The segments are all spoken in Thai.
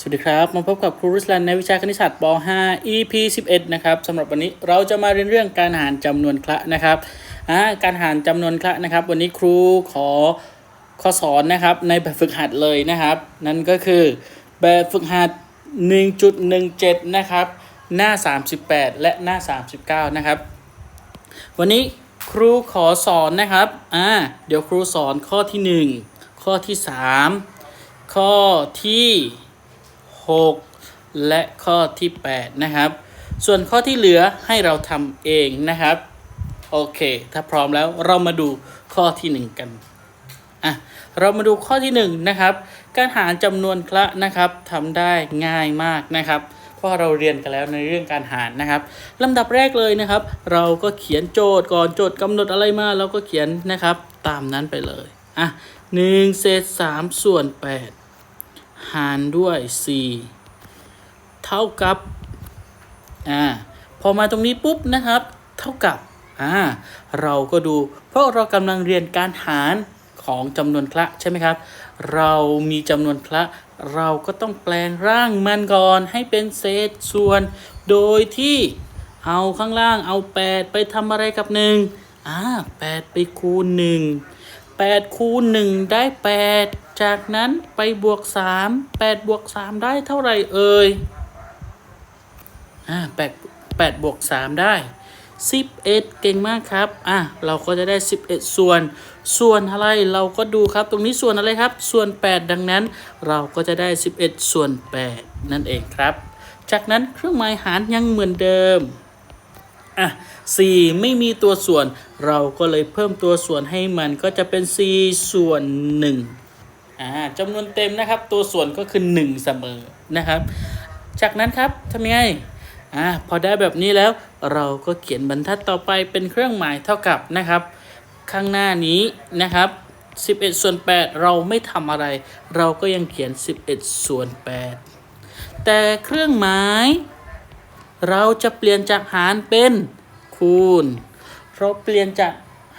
สวัสดีครับ มาพบกับครูรุสแลนในวิชาคณิตศาสตร์ป .5 EP 11 นะครับสำหรับวันนี้เราจะมาเรียนเรื่องการหารจำนวนคละนะครับอ่าการหารจำนวนคละนะครับ วันนี้ครูขอขอสอนนะครับในแบบฝึกหัดเลยนะครับ นั่นก็คือแบบฝึกหัด 1.17 นะครับ หน้า 38 และหน้า 39 นะครับ วันนี้ครูขอสอนนะครับอ่าเดี๋ยวครูสอนข้อที่ 1 ข้อที่ 3 ข้อที่ 6 และข้อที่ 8 นะครับ ส่วนข้อที่เหลือให้เราทำเองนะครับ โอเค ถ้าพร้อมแล้วเรามาดูข้อที่ 1 กันอะเรามาดูข้อที่ 1 นะครับ การหารจำนวนคละนะครับทำได้ง่ายมากนะครับเพราะเราเรียนกันแล้วในเรื่องการหารนะครับลำดับแรกเลยนะครับ เราก็เขียนโจทย์ก่อนโจทย์กำหนดอะไรมาเราก็เขียนนะครับ ตามนั้นไปเลยอะหนึ่งเศษสามส่วนแปด หารด้วย 4 เท่ากับอ่าพอมาตรงนี้ปุ๊บนะครับ เท่ากับอ่าเราก็ดู เพราะเรากำลังเรียนการหารของจำนวนคละใช่ไหมครับ เรามีจำนวนคละ เราก็ต้องแปลงร่างมันก่อนให้เป็นเศษส่วน โดยที่เอาข้างล่างเอา 8 ไปทำอะไรกับหนึ่งอ่า8ไปคูณ1 8คูณ1ได้ 8 จากนั้นไปบวก 3 8บวก 3 ได้เท่าไหร่เอ่ยอ่า8 8บวก 3 ได้ 11 เก่งมากครับ อะ เราก็จะได้ 11 ส่วน ส่วนอะไรเราก็ดูครับ ตรงนี้ส่วนอะไรครับ ส่วน 8 ดังนั้น เราก็จะได้ 11 ส่วน 8 นั่นเองครับ จากนั้นเครื่องหมายหารยังเหมือนเดิม อะ4ไม่มีตัวส่วน เราก็เลยเพิ่มตัวส่วนให้มันก็จะเป็น 4 ส่วน1อ่าจำนวนเต็มนะครับ ตัวส่วนก็คือ 1 เสมอนะครับ จากนั้นครับทำยังไงอ่าพอได้แบบนี้แล้วเราก็เขียนบรรทัดต่อไปเป็นเครื่องหมายเท่ากับนะครับ ข้างหน้านี้นะครับ11ส่วน8เราไม่ทำอะไร เราก็ยังเขียน 11ส่วน8แต่เครื่องหมาย เราจะเปลี่ยนจากหารเป็น คูณ เราเปลี่ยนจาก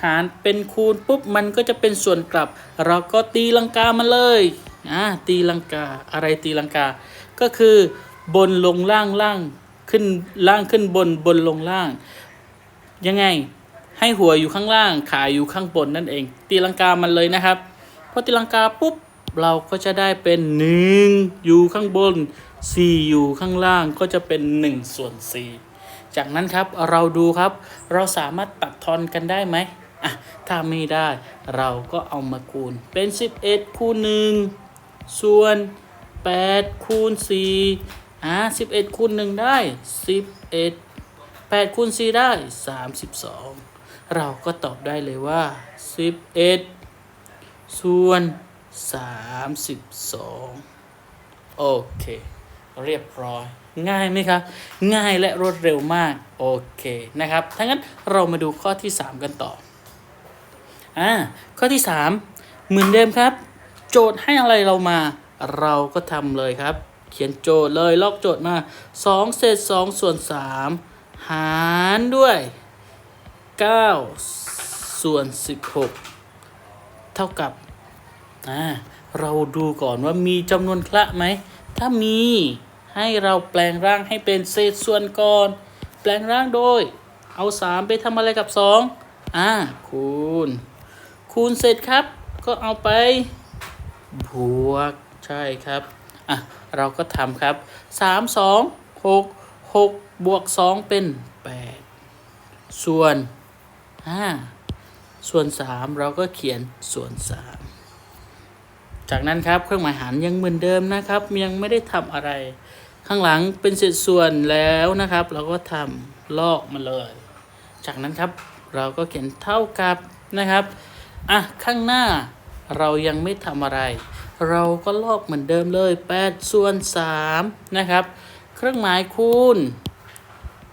หารเป็นคูณปุ๊บมันก็จะเป็นส่วนกลับ เราก็ตีลังกามาเลยอ่าตีลังกาอะไรตีลังกา ก็คือบนลงล่างล่างขึ้นล่างขึ้นบนบนลงล่าง ยังไงให้หัวอยู่ข้างล่างขาอยู่ข้างบนนั่นเอง ตีลังกามันเลยนะครับพอตีลังกาปุ๊บเราก็จะได้เป็น1อยู่ข้างบน4อยู่ข้างล่างก็จะเป็น1ส่วน4 จากนั้นครับเราดูครับ เราสามารถตัดทอนกันได้ไหมอะถ้าไม่ได้เราก็เอามาคูณเป็น 11 คูณ1ส่วน 8 คูณ4อะ11 คูณ1ได้ 11 8 คูณ4ได้ 32 เราก็ตอบได้เลยว่า 11 ส่วน 32 โอเค เรียบร้อย ง่ายไหมครับ ง่ายและรวดเร็วมาก โอเคนะครับถ้างั้นเรามาดูข้อที่ 3 กันต่ออ่าข้อที่ 3 เหมือนเดิมครับ โจทย์ให้อะไรเรามา เราก็ทำเลยครับ เขียนโจทย์เลยลอกโจทย์มา 2 เศษ 2 ส่วน 3 หารด้วย 9 ส่วน 16 เท่ากับอ่าเราดูก่อนว่ามีจำนวนคละไหม ถ้ามี ให้เราแปลงร่างให้เป็นเศษส่วนก่อน แปลงร่างโดย เอา 3 ไปทำอะไรกับ 2 อ่า คูณ คูณเสร็จครับ ก็เอาไป บวก ใช่ครับ อะ เราก็ทำครับ 3 2 6 6 บวก 2 เป็น 8 ส่วน 5 ส่วน 3 เราก็เขียนส่วน 3 จากนั้นครับเครื่องหมายหารยังเหมือนเดิมนะครับ ยังไม่ได้ทำอะไร ข้างหลังเป็นเศษส่วนแล้วนะครับ เราก็ทำลอกมาเลย จากนั้นครับเราก็เขียนเท่ากับนะครับอะข้างหน้าเรายังไม่ทำอะไร เราก็ลอกเหมือนเดิมเลย8ส่วน3นะครับ เครื่องหมายคูณ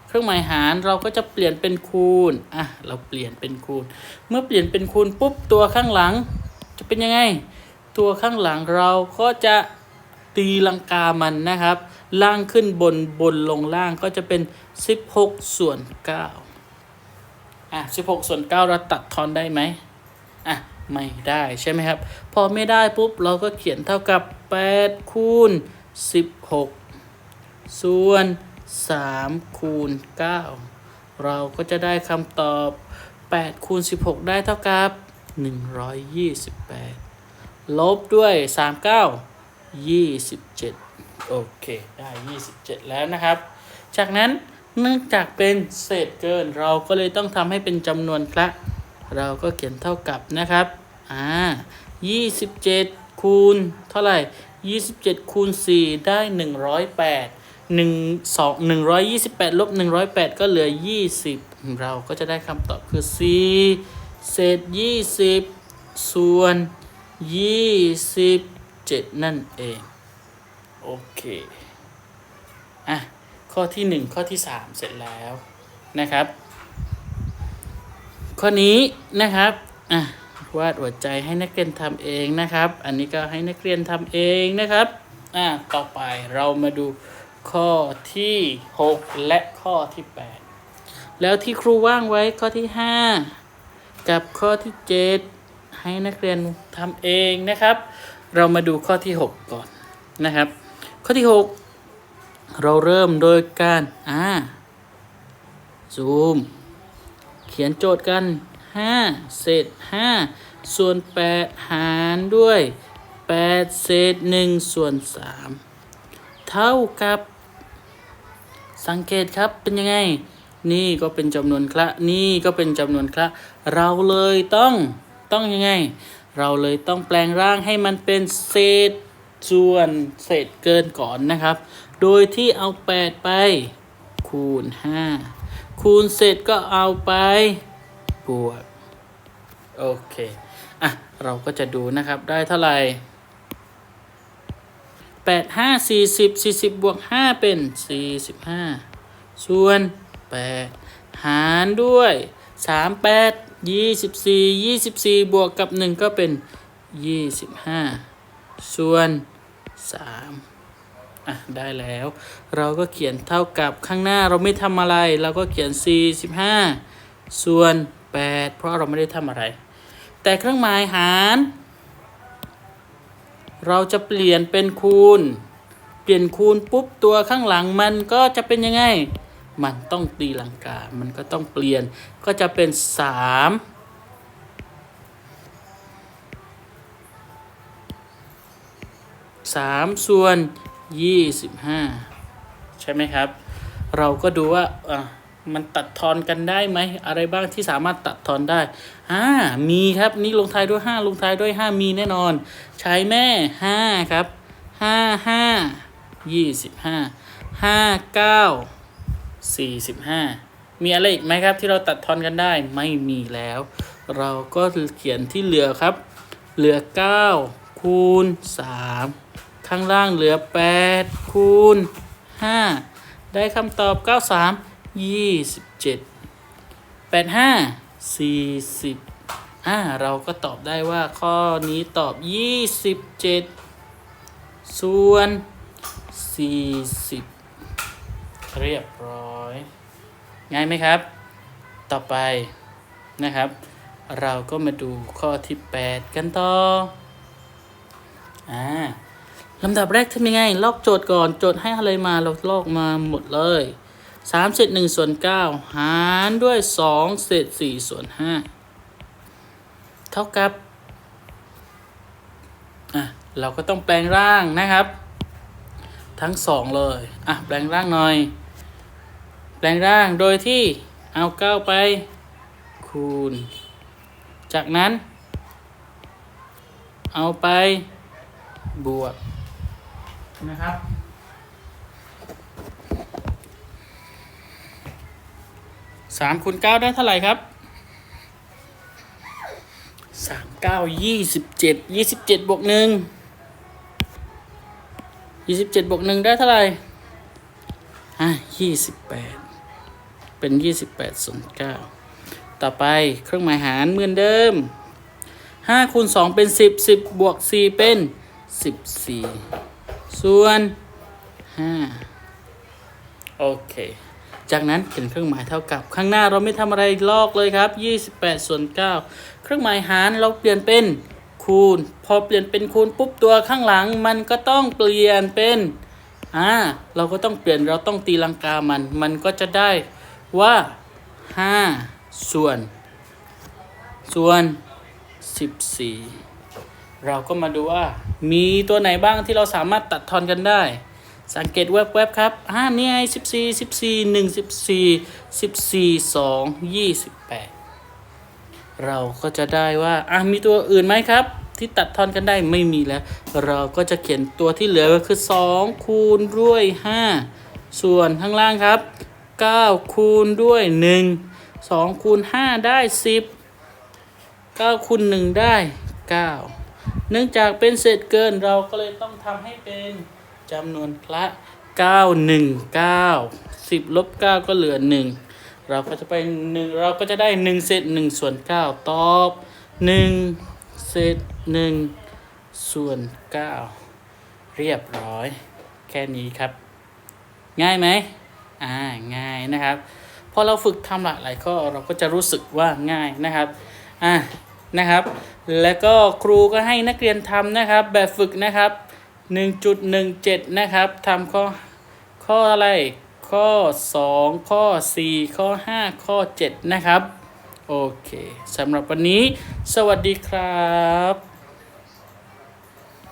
เครื่องหมายหารเราก็จะเปลี่ยนเป็นคูณอะเราเปลี่ยนเป็นคูณ เมื่อเปลี่ยนเป็นคูณปุ๊บตัวข้างหลัง จะเป็นยังไง ตัวข้างหลังเราก็จะตีลังกามันนะครับ ล่างขึ้นบนบนลงล่างก็จะเป็น 16 ส่วน 9 อะ 16 ส่วน 9 เราตัดทอนได้ไหมอะ ไม่ได้ใช่ไหมครับ พอไม่ได้ปุ๊บ เราก็เขียนเท่ากับ 8 คูณ 16 ส่วน 3 คูณ 9 เราก็จะได้คำตอบ 8 คูณ 16 ได้เท่ากับ 128 ลบด้วย 39 27 โอเค ได้ 27 แล้วนะครับ จากนั้นเนื่องจากเป็นเศษเกิน เราก็เลยต้องทำให้เป็นจำนวนคละเราก็เขียนเท่ากับนะครับอ่า27 คูณ เท่าไหร่ 27 คูณ 4 ได้ 108 1 2 128ลบ108 ก็เหลือ 20 เราก็จะได้คำตอบคือ4เศษ 20 ส่วน 27 นั่นเอง โอเค อะ ข้อที่ 1 ข้อที่ 3 เสร็จแล้วนะครับ ข้อนี้นะครับ อะ วาดหัวใจให้นักเรียนทำเองนะครับ อันนี้ก็ให้นักเรียนทำเองนะครับ อะ ต่อไปเรามาดูข้อที่ 6 และข้อที่ 8 แล้วที่ครูว่างไว้ข้อที่ 5 กับข้อที่ 7 ให้นักเรียนทำเองนะครับ เรามาดูข้อที่ 6 ก่อนนะครับ ข้อที่ 6 เราเริ่มโดยการอ่าซูม เขียนโจทย์กัน 5 เศษ 5 ส่วน 8 หารด้วย 8 เศษ 1 ส่วน 3 เท่ากับ สังเกตครับเป็นยังไง นี่ก็เป็นจำนวนคละ นี่ก็เป็นจำนวนคละ เราเลยต้องต้องยังไง เราเลยต้องแปลงร่างให้มันเป็นเศษ ส่วนเศษเกินก่อนนะครับ โดยที่เอา 8 ไป คูณ 5 คูณเสร็จก็เอาไป บวก โอเค อะ เราก็จะดูนะครับได้เท่าไหร่8 5 40 40 บวก 5 เป็น 45 ส่วน 8 หารด้วย 3 8 24 24 บวกกับ 1 ก็เป็น 25 ส่วน 3อะได้แล้ว เราก็เขียนเท่ากับข้างหน้าเราไม่ทำอะไร เราก็เขียน 45 ส่วน 8 เพราะเราไม่ได้ทำอะไร แต่เครื่องหมายหาร เราจะเปลี่ยนเป็นคูณ เปลี่ยนคูณปุ๊บตัวข้างหลังมันก็จะเป็นยังไง มันต้องตีลังกา มันก็ต้องเปลี่ยนก็จะเป็น 3 3 ส่วน 25 ใช่ไหมครับ เราก็ดูว่าอะมันตัดทอนกันได้ไหม อะไรบ้างที่สามารถตัดทอนได้อ่ามีครับ นี่ลงท้ายด้วย 5 ลงท้ายด้วย 5 มีแน่นอน ใช้แม่ 5 ครับ 5 5 25 5 9 45 มีอะไรอีกไหมครับ ที่เราตัดทอนกันได้ไม่มีแล้ว เราก็เขียนที่เหลือครับ เหลือ 9 คูณ 3 ข้างล่างเหลือ 8 คูณ 5 ได้คำตอบ 93 27 85 40อ่าเราก็ตอบได้ว่าข้อนี้ตอบ 27 ส่วน 40 เรียบร้อย ง่ายไหมครับ ต่อไปนะครับ เราก็มาดูข้อที่ 8 กันต่อ อ่าลำดับแรกทำยังไง ลอกโจทย์ก่อน โจทย์ให้อะไรมา เราลอกมาหมดเลย3เศษ1ส่วน9หารด้วย2เศษ4ส่วน5เท่ากับ อะ เราก็ต้องแปลงร่างนะครับ ทั้งสองเลย อะ แปลงร่างหน่อย แปลงร่างโดยที่เอา9ไป คูณ จากนั้น เอาไป บวกนะครับ สามคูณเก้าได้เท่าไหร่ครับสามเก้ายี่สิบเจ็ดยี่สิบเจ็ดบวกหนึ่งยี่สิบเจ็ดบวกหนึ่งได้เท่าไหร่อะยี่สิบแปดเป็นยี่สิบแปดส่วนเก้าต่อไปเครื่องหมายหารเหมือนเดิมห้าคูณสองเป็นสิบสิบบวกสี่เป็น สิบสี่ส่วนห้าโอเค จากนั้นเขียนเครื่องหมายเท่ากับ ข้างหน้าเราไม่ทำอะไรลอกเลยครับ28ส่วน9เครื่องหมายหารเราเปลี่ยนเป็นคูณ พอเปลี่ยนเป็นคูณปุ๊บตัวข้างหลังมันก็ต้องเปลี่ยนเป็นอ่าเราก็ต้องเปลี่ยนเราต้องตีลังกามัน มันก็จะได้ว่า 5 ส่วน ส่วน 14 เราก็มาดูว่า มีตัวไหนบ้างที่เราสามารถตัดทอนกันได้ สังเกตแวบๆครับอ่านี่ไง14 14 1 14 14 2 28เราก็จะได้ว่าอะมีตัวอื่นไหมครับ ที่ตัดทอนกันได้ไม่มีแล้ว เราก็จะเขียนตัวที่เหลือก็คือ 2 คูณด้วย5ส่วนข้างล่างครับ 9 คูณด้วย 1 2คูณ5ได้ 10 9คูณ1ได้ 9 เนื่องจากเป็นเศษเกินเราก็เลยต้องทำให้เป็นจำนวนคละ9 1 9 10ลบ9ก็เหลือ 1 เราก็จะไปหนึ่งเราก็จะได้หนึ่งเศษหนึ่งส่วนเก้าตอบหนึ่งเศษหนึ่งส่วนเก้าเรียบร้อย แค่นี้ครับ ง่ายไหมอ่าง่ายนะครับพอเราฝึกทำหลากหลายข้อเราก็จะรู้สึกว่าง่ายนะครับอ่า นะครับ แล้วก็ครูก็ให้นักเรียนทำนะครับ แบบฝึกนะครับ 1.17 นะครับทำข้อข้ออะไร ข้อ 2 ข้อ 4 ข้อ 5 ข้อ 7 นะครับ โอเคสำหรับวันนี้ สวัสดีครับ